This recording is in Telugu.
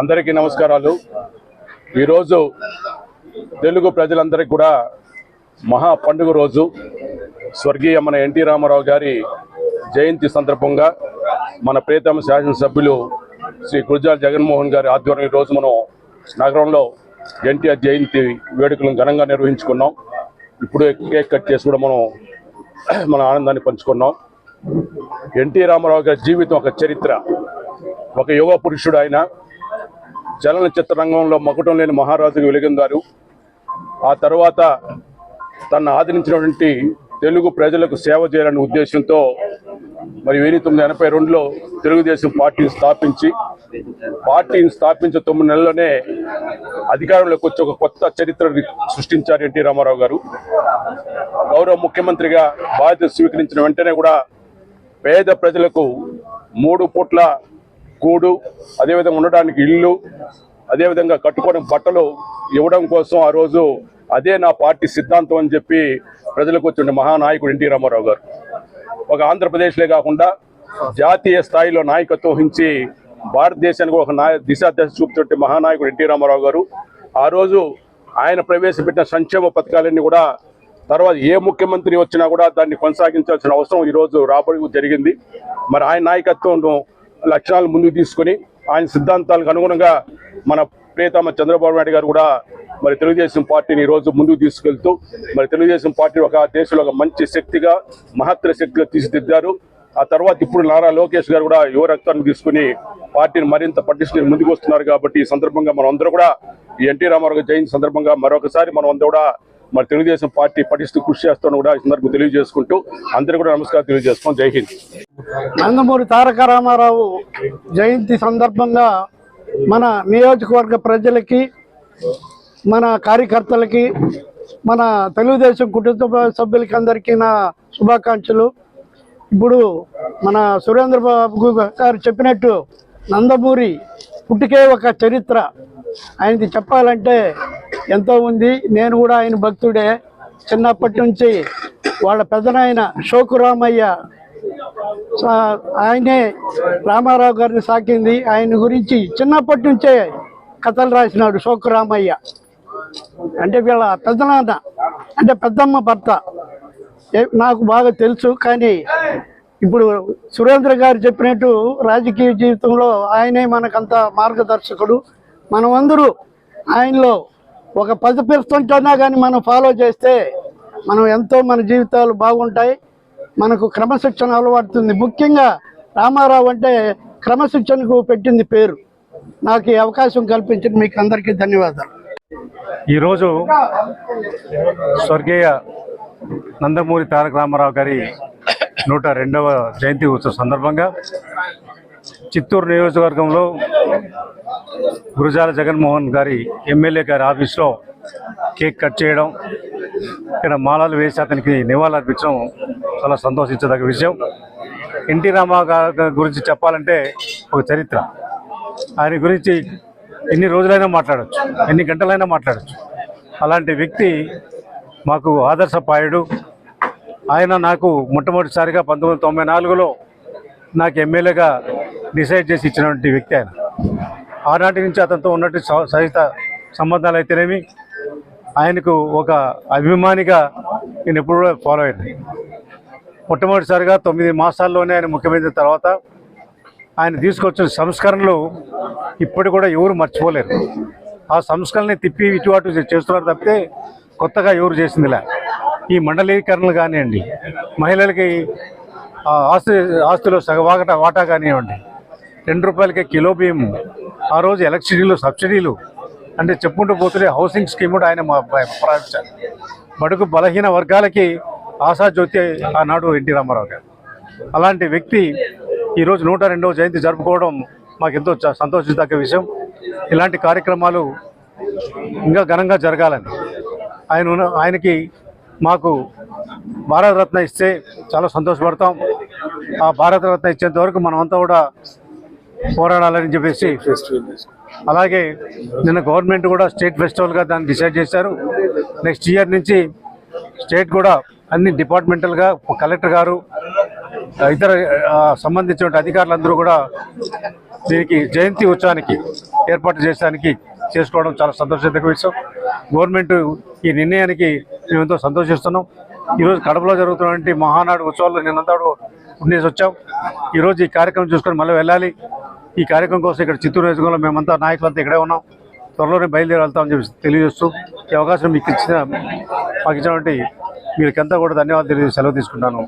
అందరికీ నమస్కారాలు. ఈరోజు తెలుగు ప్రజలందరికీ కూడా మహా పండుగ రోజు. స్వర్గీయ మన ఎన్టీ రామారావు గారి జయంతి సందర్భంగా మన ప్రియతమ శాసనసభ్యులు శ్రీ గురుజాల జగన్మోహన్ గారి ఆధ్వర్యం ఈరోజు మనం నగరంలో ఎన్టీఆర్ జయంతి వేడుకలను ఘనంగా నిర్వహించుకున్నాం. ఇప్పుడు కేక్ కట్ చేసి కూడా మనం మన ఆనందాన్ని పంచుకున్నాం. ఎన్టీ రామారావు గారి జీవితం ఒక చరిత్ర. ఒక యువ పురుషుడు ఆయన. చలనచిత్ర రంగంలో మకుటం లేని మహారాజుకు వెలిగిందారు. ఆ తర్వాత తను ఆదరించినటువంటి తెలుగు ప్రజలకు సేవ చేయాలనే ఉద్దేశంతో మరి వెయ్యి తొమ్మిది ఎనభై రెండులో తెలుగుదేశం పార్టీని స్థాపించి పార్టీని స్థాపించే తొమ్మిది నెలల్లోనే అధికారంలోకి వచ్చి ఒక కొత్త చరిత్ర సృష్టించారు ఎన్టీ రామారావు గారు. గౌరవ ముఖ్యమంత్రిగా బాధ్యత స్వీకరించిన వెంటనే కూడా పేద ప్రజలకు మూడు పూట్ల కూడు అదేవిధంగా ఉండడానికి ఇల్లు అదేవిధంగా కట్టుకోవడం బట్టలు ఇవ్వడం కోసం ఆ రోజు అదే నా పార్టీ సిద్ధాంతం అని చెప్పి ప్రజలకు వచ్చిన మహానాయకుడు ఎన్టీ రామారావు గారు. ఒక ఆంధ్రప్రదేశ్లే కాకుండా జాతీయ స్థాయిలో నాయకత్వం వహించి భారతదేశానికి ఒక నాయ దిశా దశ చూపుతుంటే మహానాయకుడు ఎన్టీ రామారావు గారు. ఆ రోజు ఆయన ప్రవేశపెట్టిన సంక్షేమ పథకాలన్నీ కూడా తర్వాత ఏ ముఖ్యమంత్రి వచ్చినా కూడా దాన్ని కొనసాగించాల్సిన అవసరం ఈరోజు రాబడి జరిగింది. మరి ఆయన నాయకత్వం లక్షణాలు ముందుకు తీసుకొని ఆయన సిద్ధాంతాలకు అనుగుణంగా మన ప్రియతమ చంద్రబాబు నాయుడు గారు కూడా మరి తెలుగుదేశం పార్టీని ఈరోజు ముందుకు తీసుకెళ్తూ మరి తెలుగుదేశం పార్టీ ఒక దేశంలో ఒక మంచి శక్తిగా మహత్తర శక్తిగా తీర్చిదిద్దారు. ఆ తర్వాత ఇప్పుడు నారా లోకేష్ గారు కూడా యువ రక్తాన్ని తీసుకుని పార్టీని మరింత పటిష్ట ముందుకు వస్తున్నారు కాబట్టి ఈ సందర్భంగా మనం అందరూ కూడా ఎన్టీ రామారావు జయంతి సందర్భంగా మరొకసారి మనం అందరూ కూడా మరి తెలుగుదేశం పార్టీ పటిష్ట కృషి చేస్తాను కూడా ఈ సందర్భంగా తెలియజేసుకుంటూ అందరూ కూడా నమస్కారం తెలియజేస్తాం జై హింద్. నందమూరి తారక రామారావు జయంతి సందర్భంగా మన నియోజకవర్గ ప్రజలకి మన కార్యకర్తలకి మన తెలుగుదేశం కుటుంబ సభ్యులకి అందరికీ నా శుభాకాంక్షలు. ఇప్పుడు మన సురేంద్ర బాబు గారు చెప్పినట్టు నందమూరి పుట్టుకే ఒక చరిత్ర. ఆయనది చెప్పాలంటే ఎంతో ఉంది. నేను కూడా ఆయన భక్తుడే. చిన్నప్పటి నుంచి వాళ్ళ పెద్దనాయన శోకురామయ్య ఆయనే రామారావు గారిని సాకింది. ఆయన గురించి చిన్నప్పటి నుంచే కథలు రాసినాడు శోకురామయ్య అంటే వీళ్ళ పెద్దనాన్న అంటే పెద్దమ్మ భర్త. ఏ- నాకు బాగా తెలుసు కానీ ఇప్పుడు సురేంద్ర గారు చెప్పినట్టు రాజకీయ జీవితంలో ఆయనే మనకంత మార్గదర్శకుడు. మనం అందరూ ఆయనలో ఒక పది పర్సెంట్ కానీ మనం ఫాలో చేస్తే మనం ఎంతో మన జీవితాలు బాగుంటాయి. మనకు క్రమశిక్షణ అలవాడుతుంది ముఖ్యంగా రామారావు అంటే క్రమశిక్షణకు పెట్టింది పేరు. నాకు ఈ అవకాశం కల్పించిన మీకు అందరికీ ధన్యవాదాలు. ఈరోజు స్వర్గీయ నందమూరి తారక రామారావు గారి నూట రెండవ జయంతి ఉత్సవ సందర్భంగా చిత్తూరు నియోజకవర్గంలో గురుజాల జగన్మోహన్ గారి ఎమ్మెల్యే గారి ఆఫీస్లో కేక్ కట్ చేయడం ఇక్కడ మాలలు వేసి అతనికి నివాళులర్పించడం చాలా సంతోషించదగ్గ విషయం. ఎన్టీ రామారావు గురించి చెప్పాలంటే ఒక చరిత్ర. ఆయన గురించి ఎన్ని రోజులైనా మాట్లాడచ్చు ఎన్ని గంటలైనా మాట్లాడచ్చు. అలాంటి వ్యక్తి మాకు ఆదర్శపాయుడు ఆయన నాకు మొట్టమొదటిసారిగా పంతొమ్మిది వందల తొంభై నాలుగులో నాకు ఎమ్మెల్యేగా డిసైడ్ చేసి ఇచ్చినటువంటి వ్యక్తి ఆయన. ఆనాటి నుంచి అతనితో ఉన్నట్టు స- సహిత సంబంధాలు అయితేనేమి ఆయనకు ఒక అభిమానిగా నేను ఎప్పుడు కూడా ఫాలో అయ్యాను మొట్టమొదటిసారిగా తొమ్మిది మాసాల్లోనే ఆయన ముఖ్యమంత్రి తర్వాత ఆయన తీసుకొచ్చిన సంస్కరణలు ఇప్పటి కూడా ఎవరు మర్చిపోలేరు. ఆ సంస్కరణని తిప్పి ఇటు అటు చేస్తున్నారు తప్పితే కొత్తగా ఎవరు చేసిందిలే. ఈ మండలీకరణలు కానివ్వండి మహిళలకి ఆ, ఆస్తి ఆస్తిలో సగవాగట వాటా కానివ్వండి రెండు రూపాయలకే కిలో బియ్యము. ఆ రోజు ఎలక్ట్రిసిటీలు సబ్సిడీలు అంటే చెప్పుకుంటూ పోతుంటే హౌసింగ్ స్కీమ్ కూడా ఆయన మా- ప్రారంభించారు. బడుగు బలహీన వర్గాలకి ఆశాజ్యోతి ఆనాడు ఎన్టీ రామారావు గారు. అలాంటి వ్యక్తి ఈరోజు నూట రెండవ జయంతి జరుపుకోవడం మాకు ఎంతో చ- సంతోషించదగ్గ విషయం. ఇలాంటి కార్యక్రమాలు ఇంకా ఘనంగా జరగాలని ఆయన ఆయనకి మాకు భారతరత్న ఇస్తే చాలా సంతోషపడతాం. ఆ భారతరత్న ఇచ్చేంత వరకు మనమంతా కూడా పోరాడాలని చెప్పేసి అలాగే నిన్న గవర్నమెంట్ కూడా స్టేట్ ఫెస్టివల్గా దాన్ని డిసైడ్ చేశారు. నెక్స్ట్ ఇయర్ నుంచి స్టేట్ కూడా అన్ని డిపార్ట్మెంటల్గా కలెక్టర్ గారు ఇతర సంబంధించిన అధికారులందరూ కూడా దీనికి జయంతి ఉత్సవానికి ఏర్పాటు చేసడానికి చేసుకోవడం చాలా సంతోషకర విషయం గవర్నమెంట్ ఈ నిర్ణయానికి మేము ఎంతో సంతోషిస్తున్నాం. ఈరోజు కడపలో జరుగుతున్నటువంటి మహానాడు ఉత్సవాల్లో నిన్నంతా ఉండేసి వచ్చాం. ఈరోజు ఈ కార్యక్రమం చూసుకొని మళ్ళీ వెళ్ళాలి. ఈ కార్యక్రమం కోసం ఇక్కడ చిత్తూరు నియోజకవర్గంలో మేమంతా నాయకులంతా ఇక్కడే ఉన్నాం. త్వరలోనే బయలుదేరి వెళ్తామని చెప్పి తెలియజేస్తూ ఈ అవకాశం మీకు ఇచ్చిన మాకు ఇచ్చినటువంటి మీకంతా కూడా ధన్యవాదాలు తెలియజేసి సెలవు తీసుకుంటాను.